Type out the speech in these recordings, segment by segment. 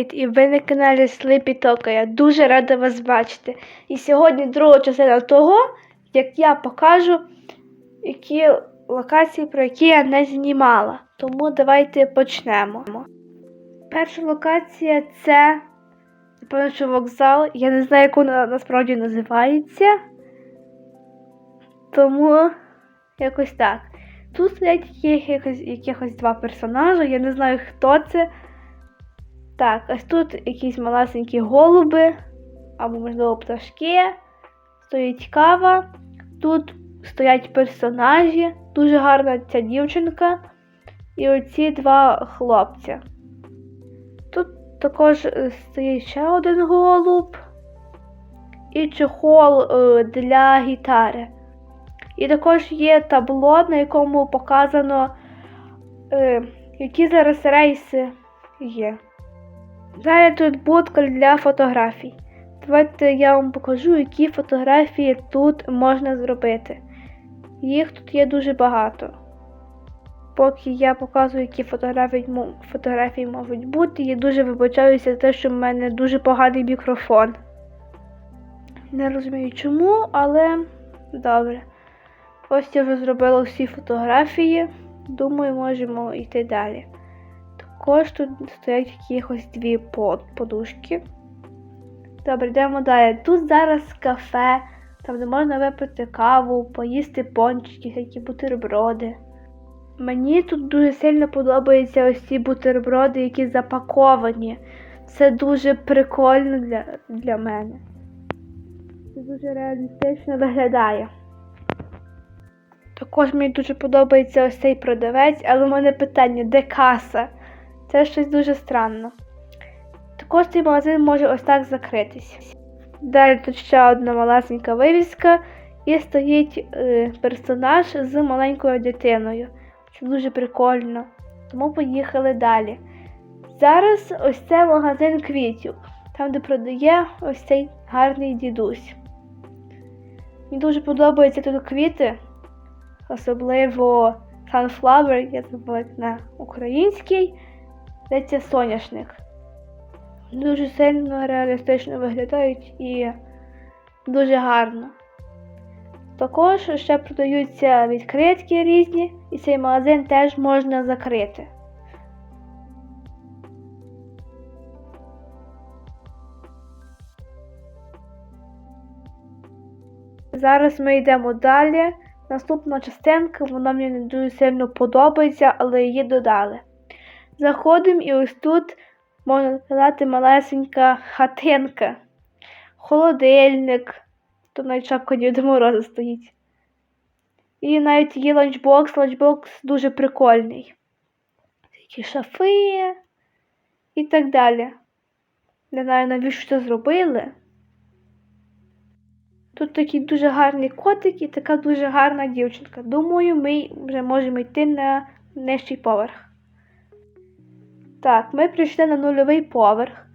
Привіт! І ви на каналі Слипі Тока. Я дуже рада вас бачити. І сьогодні друга частина того, як я покажу, які локації, про які я не знімала. Тому давайте почнемо. Перша локація це напевно, що вокзал. Я не знаю, як вона насправді називається. Тому якось так. Тут стоять якихось, якихось два персонажі, я не знаю, хто це. Так, ось тут якісь малесенькі голуби, або, можливо, пташки. Стоїть кава. Тут стоять персонажі. Дуже гарна ця дівчинка. І оці два хлопця. Тут також е, стоїть ще один голуб і чехол е, для гітари. І також є табло, на якому показано, е, які зараз рейси є. Далі тут будка для фотографій. Давайте я вам покажу, які фотографії тут можна зробити. Їх тут є дуже багато. Поки я показую, які фотографії, фотографії можуть бути, я дуже вибачаюся за те, що в мене дуже поганий мікрофон. Не розумію чому, але добре. Ось я вже зробила всі фотографії. Думаю, можемо йти далі. Також тут стоять якихось дві подушки. Добре, йдемо далі. Тут зараз кафе, там де можна випити каву, поїсти пончики, які бутерброди. Мені тут дуже сильно подобаються ось ці бутерброди, які запаковані. Це дуже прикольно для, для мене. Це дуже реалістично виглядає. Також мені дуже подобається ось цей продавець, але в мене питання, де каса? Це щось дуже странно. Також цей магазин може ось так закритись. Далі тут ще одна малесенька вивіска і стоїть е, персонаж з маленькою дитиною. Це дуже прикольно. Тому поїхали далі. Зараз ось це магазин квітів, там, де продає ось цей гарний дідусь. Мені дуже подобаються тут квіти, особливо Sunflower, я забула на український. Це соняшник. Дуже сильно реалістично виглядають і дуже гарно. Також ще продаються відкритки різні, і цей магазин теж можна закрити. Зараз ми йдемо далі. Наступна частинка, вона мені не дуже сильно подобається, але її додали. Заходимо і ось тут, можна сказати, малесенька хатинка, холодильник, тут навіть шапка Діда Мороза стоїть. І навіть є ланчбокс, ланчбокс дуже прикольний. Такі шафи і так далі. Не знаю, навіщо це зробили. Тут такий дуже гарний котик і така дуже гарна дівчинка. Думаю, ми вже можемо йти на нижчий поверх. Так, ми прийшли на нульовий поверх.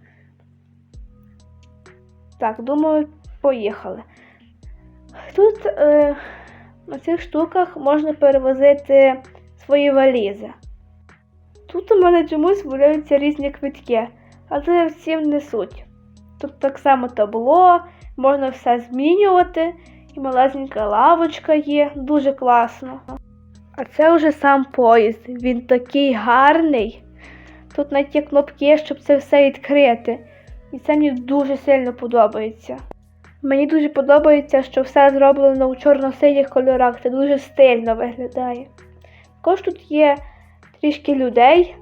Так, думаю, поїхали. Тут е, на цих штуках можна перевозити свої валізи. Тут у мене чомусь валяються різні квитки, але всім не суть. Тут так само табло, можна все змінювати, і малесенька лавочка є, дуже класно. А це вже сам поїзд, він такий гарний. Тут навіть є кнопки, щоб це все відкрити. І це мені дуже сильно подобається. Мені дуже подобається, що все зроблено у чорно-синіх кольорах. Це дуже стильно виглядає. Також тут є трішки людей,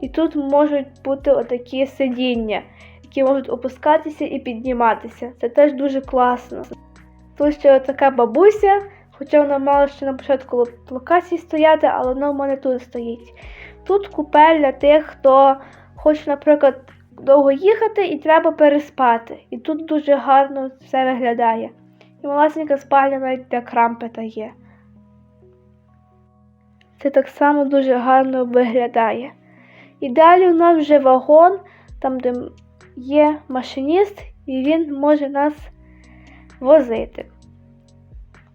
і тут можуть бути отакі сидіння, які можуть опускатися і підніматися. Це теж дуже класно. Тут ще така бабуся, хоча вона мала ще на початку локації стояти, але вона в мене тут стоїть. Тут купель для тих, хто хоче, наприклад, довго їхати і треба переспати. І тут дуже гарно все виглядає. І малесенька спальня навіть для крампета є. Це так само дуже гарно виглядає. І далі у нас вже вагон, там, де є машиніст, і він може нас возити.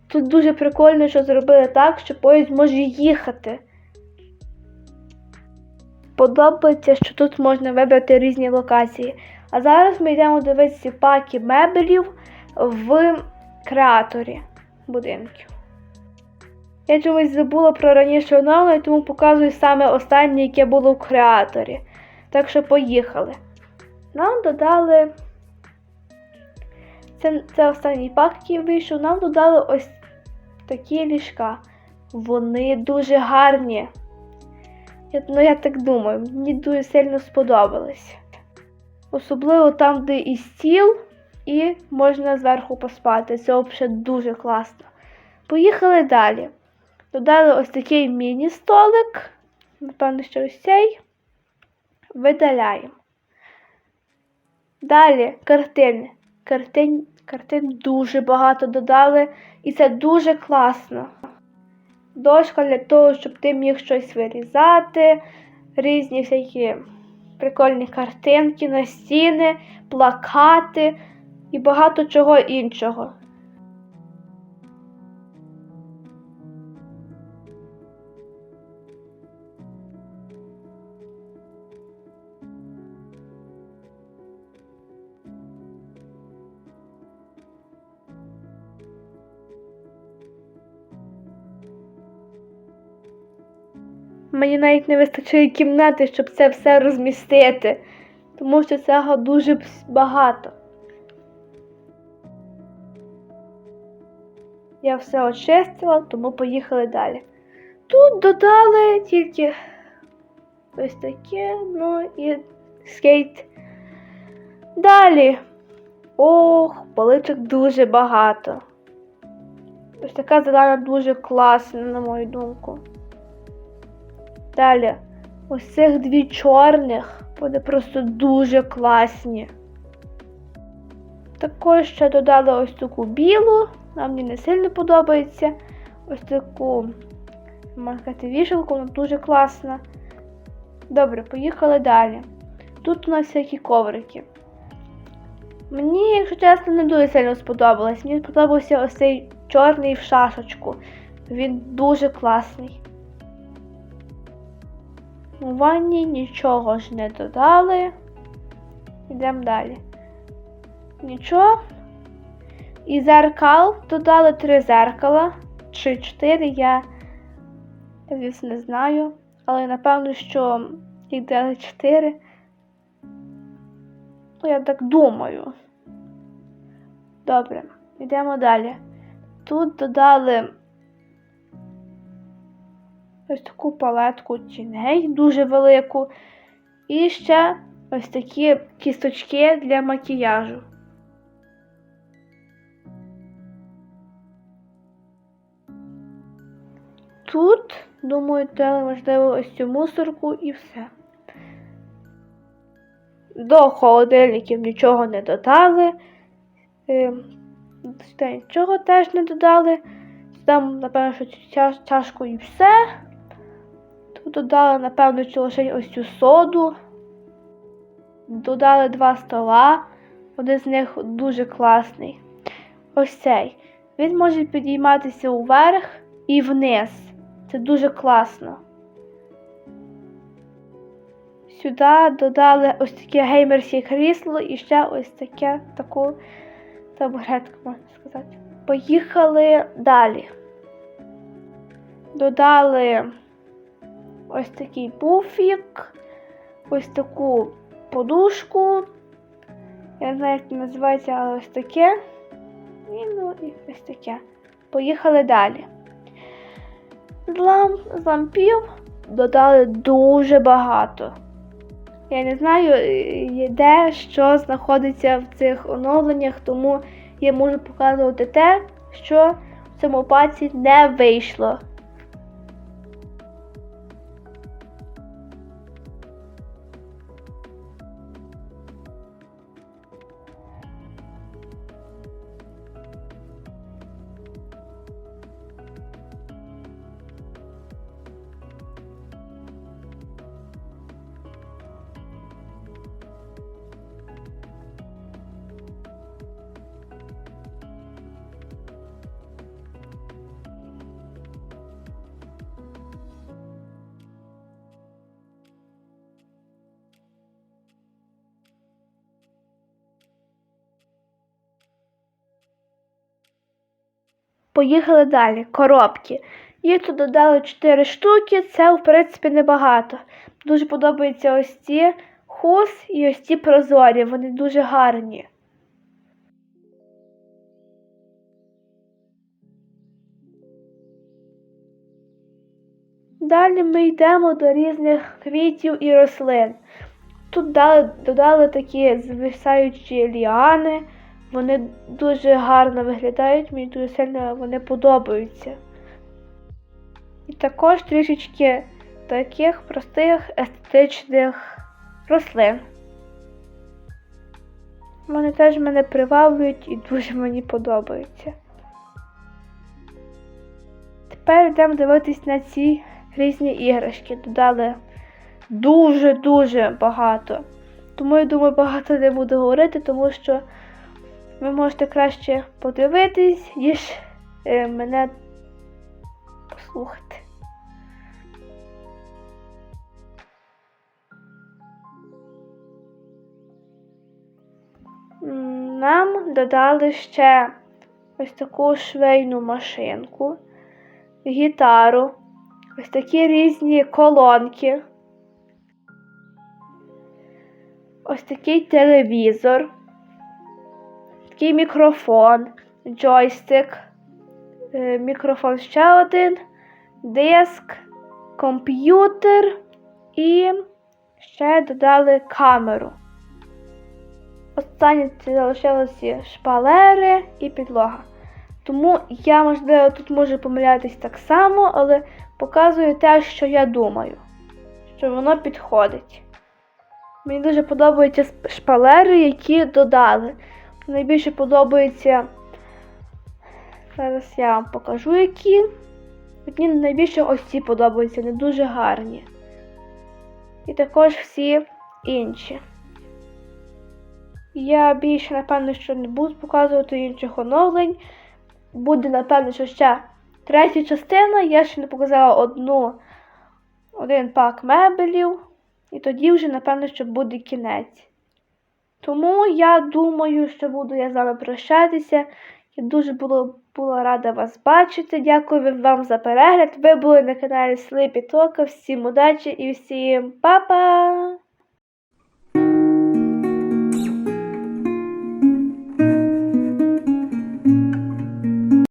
Тут дуже прикольно, що зробили так, що поїзд може їхати. Подобається, що тут можна вибрати різні локації. А зараз ми йдемо дивитися паки мебелів в креаторі будинків. Я чомусь забула про раніше оновлення, тому показую саме останнє, яке було в креаторі. Так що поїхали. Нам додали. Це, це останній пак, який вийшов. Нам додали ось такі ліжка. Вони дуже гарні. Ну, я так думаю, мені дуже сильно сподобались. Особливо там, де і стіл, і можна зверху поспати. Це взагалі дуже класно. Поїхали далі. Додали ось такий міні-столик. Напевно, що ось цей. Видаляємо. Далі картини. Картин, картин дуже багато додали, і це дуже класно. Дошка для того, щоб ти міг щось вирізати, різні всякі прикольні картинки на стіни, плакати і багато чого іншого. Мені навіть не вистачає кімнати, щоб це все розмістити, тому що цього дуже багато. Я все очистила, тому поїхали далі. Тут додали тільки ось таке, ну і скейт. Далі. Ох, поличок дуже багато. Ось така зелена дуже класна, на мою думку. Далі, ось цих дві чорних, вони просто дуже класні. Також ще додали ось таку білу, нам мені не сильно подобається. Ось таку маркати вішалку, вона дуже класна. Добре, поїхали далі. Тут у нас всякі коврики. Мені, якщо чесно, не дуже сильно сподобалось. Мені сподобався ось цей чорний в шашечку. Він дуже класний. У ванні нічого ж не додали. Йдемо далі. Нічого. І зеркал додали три зеркала. Чи чотири, я, звісно, не знаю. Але напевно, що їх дали чотири. Ну, я так думаю. Добре, йдемо далі. Тут додали ось таку палетку тіней дуже велику. І ще ось такі кісточки для макіяжу. Тут, думаю, дали, можливо, ось цю мусорку і все. До холодильників нічого не додали. Сюди нічого теж не додали. Там, напевно, що чашку і все. Додали, напевно, що лише ось цю соду. Додали два стола. Один з них дуже класний. Ось цей. Він може підійматися уверх і вниз. Це дуже класно. Сюди додали ось таке геймерське крісло і ще ось таке таку табуретку, можна сказати. Поїхали далі. Додали ось такий пуфік, ось таку подушку. Я не знаю, як це називається, але ось таке. І ну і ось таке. Поїхали далі. З ламп, з лампів додали дуже багато. Я не знаю, е, де що знаходиться в цих оновленнях, тому я можу показувати те, що в цьому паці не вийшло. Поїхали далі. Коробки. Їх тут додали 4 штуки, це в принципі небагато. Дуже подобаються ось ці хус і ось ці прозорі. Вони дуже гарні. Далі ми йдемо до різних квітів і рослин. Тут дали, додали такі звисаючі ліани. Вони дуже гарно виглядають, мені дуже сильно вони подобаються. І також трішечки таких простих естетичних рослин. Вони теж мене приваблюють і дуже мені подобаються. Тепер йдемо дивитись на ці різні іграшки. Додали дуже-дуже багато. Тому я думаю, багато не буду говорити, тому що ви можете краще подивитись, ніж е, мене послухати. Нам додали ще ось таку швейну машинку, гітару, ось такі різні колонки, ось такий телевізор, такий мікрофон, джойстик, е, мікрофон ще один, диск, комп'ютер і ще додали камеру. Останні це залишилися шпалери і підлога. Тому я, можливо, тут можу помилятись так само, але показую те, що я думаю, що воно підходить. Мені дуже подобаються шпалери, які додали. Найбільше подобається. Зараз я вам покажу, які. Мені найбільше ось ці подобаються, вони дуже гарні. І також всі інші. Я більше, напевно, що не буду показувати інших оновлень. Буде, напевно, що ще третя частина. Я ще не показала одну, один пак мебелів. І тоді вже, напевно, що буде кінець. Тому я думаю, що буду я з вами прощатися. Я дуже було, була рада вас бачити. Дякую вам за перегляд. Ви були на каналі Слипі Тока. Всім удачі і всім па-па!